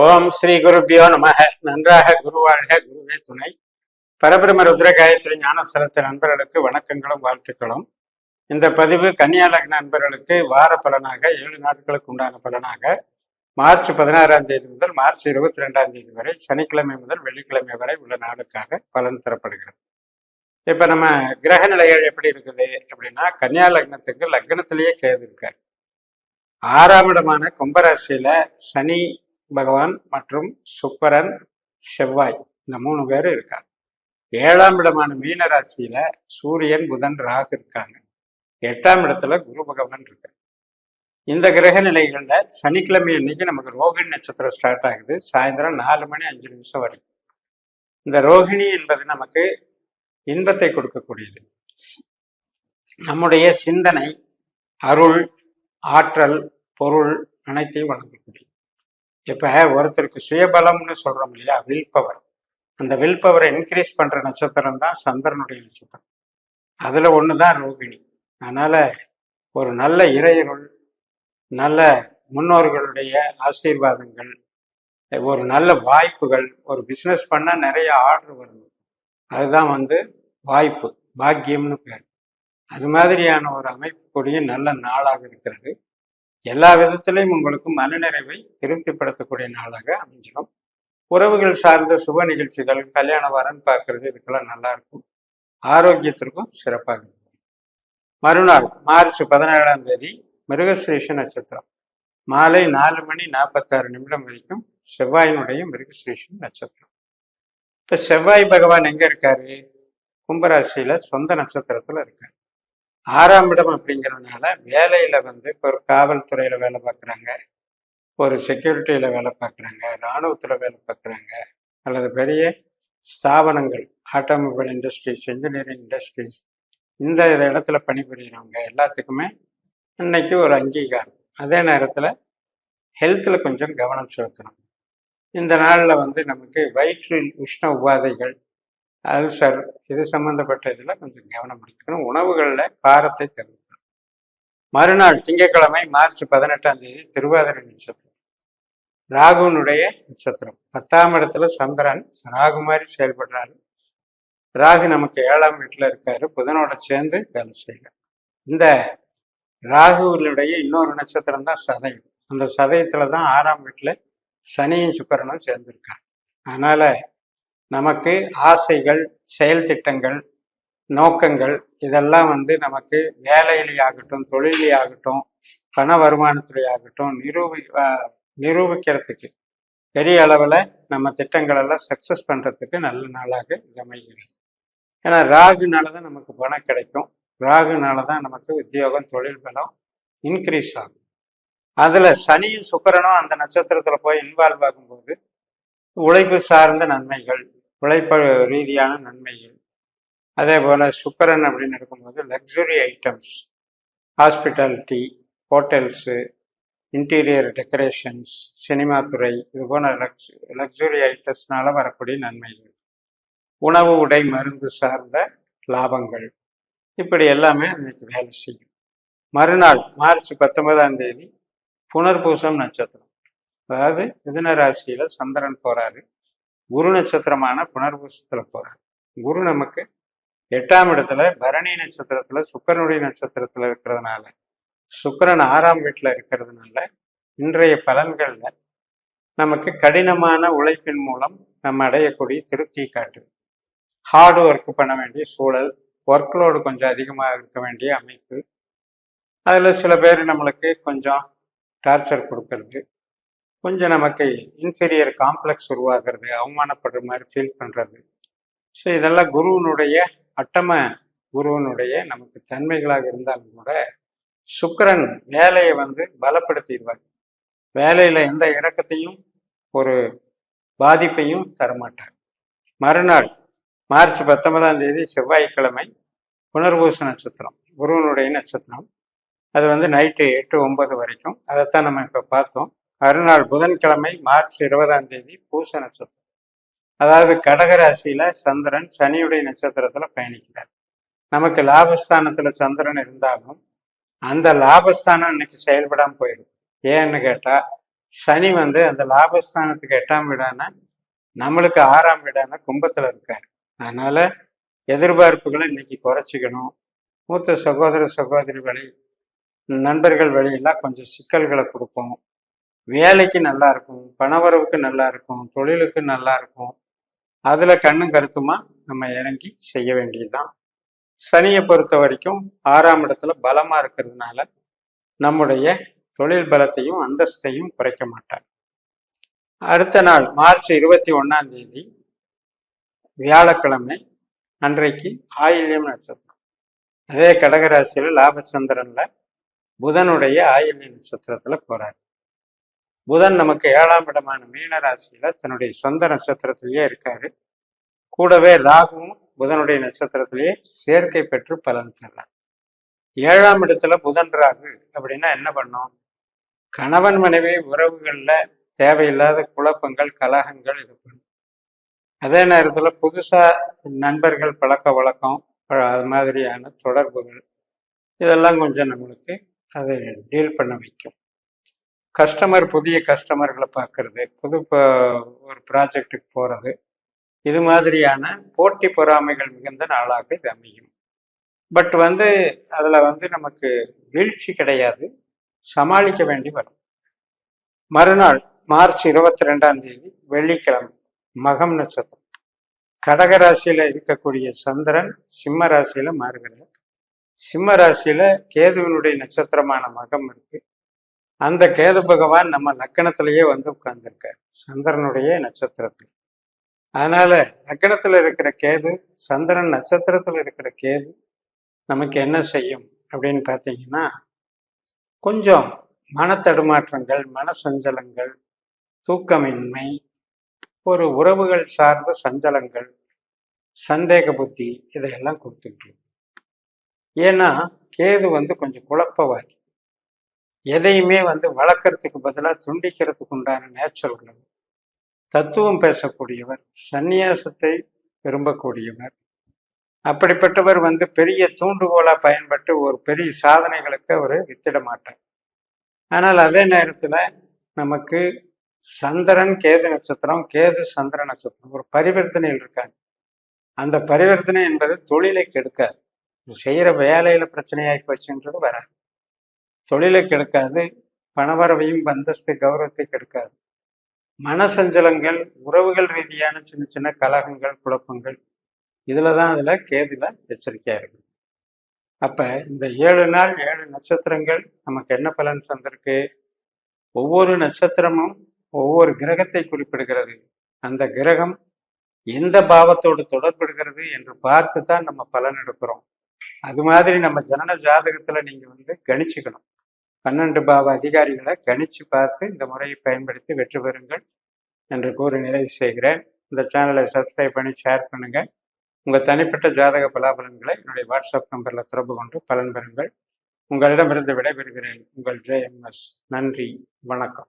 ஓம் ஸ்ரீ குருபியோ நமக. நன்றாக குருவாழ்க குருவே துணை. பரபிரம ருத்ர காயத்ரி ஞான நண்பர்களுக்கு வணக்கங்களும் வாழ்த்துக்களும். இந்த பதிவு கன்னியா லக்ன நண்பர்களுக்கு வார பலனாக ஏழு நாட்களுக்கு உண்டான பலனாக மார்ச் பதினாறாம் தேதி முதல் மார்ச் இருபத்தி ரெண்டாம் தேதி வரை சனிக்கிழமை முதல் வெள்ளிக்கிழமை வரை உள்ள நாளுக்காக பலன் தரப்படுகிறது. இப்ப நம்ம கிரக நிலைகள் எப்படி இருக்குது அப்படின்னா கன்னியா லக்னத்துக்கு லக்னத்திலேயே கேது இருக்கார். ஆறாம் இடமான கும்பராசியில சனி பகவான் மற்றும் சுக்கரன் செவ்வாய் இந்த மூணு பேரும் இருக்காங்க. ஏழாம் இடமான மீன ராசியில சூரியன் புதன் ராகு இருக்காங்க. எட்டாம் இடத்துல குரு பகவான் இருக்காங்க இந்த கிரக நிலைகள்ல சனிக்கிழமை அன்னைக்கு நமக்கு ரோகிணி நட்சத்திரம் ஸ்டார்ட் ஆகுது. சாயந்தரம் நாலு மணி அஞ்சு நிமிஷம் வரைக்கும். இந்த ரோகிணி என்பது நமக்கு இன்பத்தை கொடுக்கக்கூடியது. நம்முடைய சிந்தனை அருள் ஆற்றல் பொருள் அனைத்தையும் வழங்கக்கூடியது. இப்போ ஒருத்தருக்கு சுயபலம்னு சொல்கிறோம் இல்லையா வில் பவர் அந்த வில் பவரை இன்க்ரீஸ் பண்ணுற நட்சத்திரம் தான் சந்திரனுடைய நட்சத்திரம். அதில் ஒன்று தான் ரோகிணி. அதனால் ஒரு நல்ல இறையருள் நல்ல முன்னோர்களுடைய ஆசீர்வாதங்கள் ஒரு நல்ல வாய்ப்புகள் ஒரு பிஸ்னஸ் பண்ண நிறைய ஆர்டர் வரணும் அதுதான் வந்து வாய்ப்பு பாக்கியம்னு பேர். அது மாதிரியான ஒரு அமைப்பு கூடிய நல்ல நாளாக இருக்கிறது. எல்லா விதத்திலையும் உங்களுக்கு மனநிறைவை திருப்திப்படுத்தக்கூடிய நாளாக அமைஞ்சிடும். உறவுகள் சார்ந்த சுப நிகழ்ச்சிகள் கல்யாண வரன் பார்க்கறது இதுக்கெல்லாம் நல்லா இருக்கும். ஆரோக்கியத்திற்கும் சிறப்பாக இருக்கும். மறுநாள் மார்ச் பதினேழாம் தேதி மிருகஸ்ரீஷ நட்சத்திரம். மாலை நாலு மணி நாற்பத்தாறு நிமிடம் வரைக்கும் செவ்வாயினுடைய மிருகஸ்ரீஷன் நட்சத்திரம். இப்போ செவ்வாய் பகவான் எங்கே இருக்காரு? கும்பராசியில் சொந்த நட்சத்திரத்தில் இருக்காரு. ஆறாம் இடம் அப்படிங்கிறதுனால வேலையில வந்து இப்போ ஒரு காவல்துறையில வேலை பார்க்குறாங்க ஒரு செக்யூரிட்டியில வேலை பார்க்குறாங்க இராணுவத்தில் வேலை பார்க்குறாங்க அல்லது பெரிய ஸ்தாபனங்கள் ஆட்டோமொபைல் இண்டஸ்ட்ரீஸ் இன்ஜினியரிங் இண்டஸ்ட்ரீஸ் இந்த இடத்துல பணிபுரியறவங்க எல்லாத்துக்குமே இன்னைக்கு ஒரு அங்கீகாரம். அதே நேரத்தில் ஹெல்த்தில் கொஞ்சம் கவனம் செலுத்தணும். இந்த நாளில் வந்து நமக்கு வயிற்றில் உஷ்ண உபாதைகள் அல்சர் இது சம்பந்தப்பட்ட இதில் கொஞ்சம் கவனம் எடுத்துக்கணும். உணவுகளில் காரத்தை தவிர்க்கணும். மறுநாள் திங்கட்கிழமை மார்ச் பதினெட்டாம் தேதி திருவாதிரை நட்சத்திரம். ராகுனுடைய நட்சத்திரம். பத்தாம் இடத்துல சந்திரன் ராகு மாதிரி செயல்படுறாரு. ராகு நமக்கு ஏழாம் வீட்டில் இருக்காரு. புதனோட சேர்ந்து வேலை செய்யலாம் இந்த ராகுவினுடைய இன்னொரு நட்சத்திரம் தான் சதயம். அந்த சதயத்தில் தான் ஆறாம் வீட்டில் சனியும் சுக்கரனும் சேர்ந்துருக்காங்க. அதனால் நமக்கு ஆசைகள் செயல் திட்டங்கள் நோக்கங்கள் இதெல்லாம் வந்து நமக்கு வேலையிலே ஆகட்டும் தொழிலே ஆகட்டும் பண வருமானத்திலே ஆகட்டும் நிரூபி நிரூபிக்கிறதுக்கு பெரிய அளவில் நம்ம திட்டங்கள் எல்லாம் சக்ஸஸ் பண்ணுறதுக்கு நல்ல நாளாக இது அமைகிறது. ஏன்னா ராகுனால தான் நமக்கு பணம் கிடைக்கும். ராகுனால தான் நமக்கு உத்தியோகம் தொழில் பலம் இன்க்ரீஸ் ஆகும். அதில் சனியும் சுக்கரனும் அந்த நட்சத்திரத்தில் போய் இன்வால்வ் ஆகும்போது உழைப்பு சார்ந்த நன்மைகள் உழைப்ப ரீதியான நன்மைகள். அதே போல் சுக்கரன் அப்படின்னு எடுக்கும்போது luxury items hospitality hotels interior decorations cinema துறை இது போன்ற லக்ஸ் லக்ஸுரி ஐட்டம்ஸ்னால வரக்கூடிய நன்மைகள். உணவு உடை மருந்து சார்ந்த லாபங்கள். இப்படி எல்லாமே அன்றைக்கு வேலை செய்யும். மறுநாள் மார்ச் பத்தொன்பதாம் தேதி புனர்பூசம் நட்சத்திரம். அதாவது மிதுன ராசியில் சந்திரன் போகிறாரு குரு நட்சத்திரமான புனர்பூசத்துல போறாரு. குரு நமக்கு எட்டாம் இடத்துல பரணி நட்சத்திரத்துல சுக்கரனுடைய நட்சத்திரத்துல இருக்கிறதுனால சுக்கரன் ஆறாம் வீட்டுல இருக்கிறதுனால இன்றைய பலன்கள்ல நமக்கு கடினமான உழைப்பின் மூலம் நம்ம அடையக்கூடிய திருப்தியை காட்டுது ஹார்டு ஒர்க் பண்ண வேண்டிய சூழல் ஒர்க் லோடு கொஞ்சம் அதிகமாக இருக்க வேண்டிய அமைப்பு. அதில் சில பேர் நம்மளுக்கு கொஞ்சம் டார்ச்சர் கொடுக்கறது கொஞ்சம் நமக்கு இன்ஃபீரியர் காம்ப்ளெக்ஸ் உருவாகிறது அவமானப்படுற மாதிரி ஃபீல் பண்ணுறது ஸோ இதெல்லாம் குருவனுடைய அட்டம குருவனுடைய நமக்கு தன்மைகளாக இருந்தாலும் கூட சுக்கரன் வேலையை வந்து பலப்படுத்திடுவார். வேலையில் எந்த இறக்கத்தையும் ஒரு பாதிப்பையும் தரமாட்டார். மறுநாள் மார்ச் பத்தொன்பதாம் தேதி செவ்வாய்க்கிழமை புனர்பூச நட்சத்திரம் குருவனுடைய நட்சத்திரம். அது வந்து நைட்டு எட்டு ஒன்பது வரைக்கும். அதைத்தான் நம்ம இப்போ பார்த்தோம். மறுநாள் புதன்கிழமை மார்ச் இருபதாம் தேதி பூச நட்சத்திரம். அதாவது கடகராசியில சந்திரன் சனியுடைய நட்சத்திரத்துல பயணிக்கிறார். நமக்கு லாபஸ்தானத்துல சந்திரன் இருந்தாலும் அந்த லாபஸ்தானம் இன்னைக்கு செயல்படாம போயிடும். ஏன்னு கேட்டா சனி வந்து அந்த லாபஸ்தானத்துக்கு எட்டாம் வீடான நம்மளுக்கு ஆறாம் வீடான கும்பத்துல இருக்காரு. அதனால எதிர்பார்ப்புகளை இன்னைக்கு குறைச்சிக்கணும். மூத்த சகோதர சகோதரி வழி நண்பர்கள் வழியெல்லாம் கொஞ்சம் சிக்கல்களை கொடுப்போம். வேலைக்கு நல்லா இருக்கும் பணவரவுக்கு நல்லா இருக்கும் தொழிலுக்கு நல்லா இருக்கும் அதுல கண்ணும் கருத்துமா நம்ம இறங்கி செய்ய வேண்டியதுதான். சனியை பொறுத்த வரைக்கும் ஆறாம் இடத்துல பலமா இருக்கிறதுனால நம்முடைய தொழில் பலத்தையும் அந்தஸ்தையும் குறைக்க மாட்டார். அடுத்த நாள் மார்ச் இருபத்தி ஒன்னாம் தேதி வியாழக்கிழமை அன்றைக்கு ஆயில்யம் நட்சத்திரம். அதே கடகராசியில் லாபச்சந்திரன்ல புதனுடைய ஆயில்ய நட்சத்திரத்துல போறாரு. புதன் நமக்கு ஏழாம் இடமான மீன ராசியில தன்னுடைய சொந்த நட்சத்திரத்திலேயே இருக்காரு. கூடவே ராகுவும் புதனுடைய நட்சத்திரத்திலேயே சேர்க்கை பெற்று பலன் தரலாம். ஏழாம் இடத்துல புதன் ராகு அப்படின்னா என்ன பண்ணும்? கணவன் மனைவி உறவுகள்ல தேவையில்லாத குழப்பங்கள் கலகங்கள் இது பண்ணும். அதே நேரத்தில் புதுசாக நண்பர்கள் பழக்க வழக்கம் அது மாதிரியான தொடர்புகள் இதெல்லாம் கொஞ்சம் நம்மளுக்கு அதை டீல் பண்ண வைக்கும். கஸ்டமர் புதிய கஸ்டமர்களை பார்க்கறது புது ஒரு ப்ராஜெக்டுக்கு போகிறது இது மாதிரியான போட்டி பொறாமைகள் மிகுந்த நாளாக இது அமையும். பட் வந்து அதில் வந்து நமக்கு வீழ்ச்சி கிடையாது. சமாளிக்க வேண்டி வரும். மறுநாள் மார்ச் இருபத்தி ரெண்டாம் தேதி வெள்ளிக்கிழமை மகம் நட்சத்திரம் கடக ராசியில் இருக்கக்கூடிய சந்திரன் சிம்ம ராசியில் மாறுகிறார். சிம்ம ராசியில் கேதுவினுடைய நட்சத்திரமான மகம் இருக்குது அந்த கேது பகவான் நம்ம லக்கணத்திலேயே வந்து உட்கார்ந்துருக்கார். சந்திரனுடைய நட்சத்திரத்தில். அதனால லக்கணத்தில் இருக்கிற கேது சந்திரன் நட்சத்திரத்தில் இருக்கிற கேது நமக்கு என்ன செய்யும் அப்படின்னு பார்த்தீங்கன்னா கொஞ்சம் மனத்தடுமாற்றங்கள் மன சஞ்சலங்கள் தூக்கமின்மை ஒரு உறவுகள் சார்ந்த சஞ்சலங்கள் சந்தேக புத்தி இதையெல்லாம் கொடுத்துட்டு ஏன்னா கேது வந்து கொஞ்சம் குழப்பவாதி. எதையுமே வந்து வளர்க்கறதுக்கு பதிலாக துண்டிக்கிறதுக்கு உண்டான நேச்சுரல் உள்ளது தத்துவம் பேசக்கூடியவர் சந்நியாசத்தை விரும்பக்கூடியவர். அப்படிப்பட்டவர் வந்து பெரிய தூண்டுகோலா பயன்பட்டு ஒரு பெரிய சாதனைகளுக்கு அவர் வித்திட மாட்டார். ஆனால் அதே நேரத்தில் நமக்கு சந்திரன் கேது நட்சத்திரம் கேது சந்திர நட்சத்திரம் ஒரு பரிவர்த்தனையில் இருக்காது. அந்த பரிவர்த்தனை என்பது தொழிலை கெடுக்காது. செய்கிற வேலையில் பிரச்சனையாகி போச்சுன்றது வராது. தொழிலை கெடுக்காது பணவரவையும் பந்தஸ்து கௌரவத்தை கெடுக்காது. மனசஞ்சலங்கள் உறவுகள் ரீதியான சின்ன சின்ன கலகங்கள் குழப்பங்கள் இதில் தான் அதில் கேதில் எச்சரிக்கையாக இருக்கு. அப்போ இந்த ஏழு நாள் ஏழு நட்சத்திரங்கள் நமக்கு என்ன பலன் தந்திருக்கு? ஒவ்வொரு நட்சத்திரமும் ஒவ்வொரு கிரகத்தை குறிப்பிடுகிறது. அந்த கிரகம் எந்த பாவத்தோடு தொடர்படுகிறது என்று பார்த்து தான் நம்ம பலன் எடுக்கிறோம். அது மாதிரி நம்ம ஜனன ஜாதகத்தில் நீங்கள் வந்து கணிச்சுக்கணும். பன்னெண்டு பாவ அதிகாரிகளை கணிச்சு பார்த்து இந்த முறையை பயன்படுத்தி வெற்றி பெறுங்கள் என்று கூறி நிறைவு செய்கிறேன். இந்த சேனலை சப்ஸ்கிரைப் பண்ணி ஷேர் பண்ணுங்க. உங்கள் தனிப்பட்ட ஜாதக பலாபலன்களை என்னுடைய வாட்ஸ்அப் நம்பரில் தொடர்பு கொண்டு பலன் பெறுங்கள். உங்களிடமிருந்து விடைபெறுகிறேன். உங்கள் ஜே எம் எஸ். நன்றி. வணக்கம்.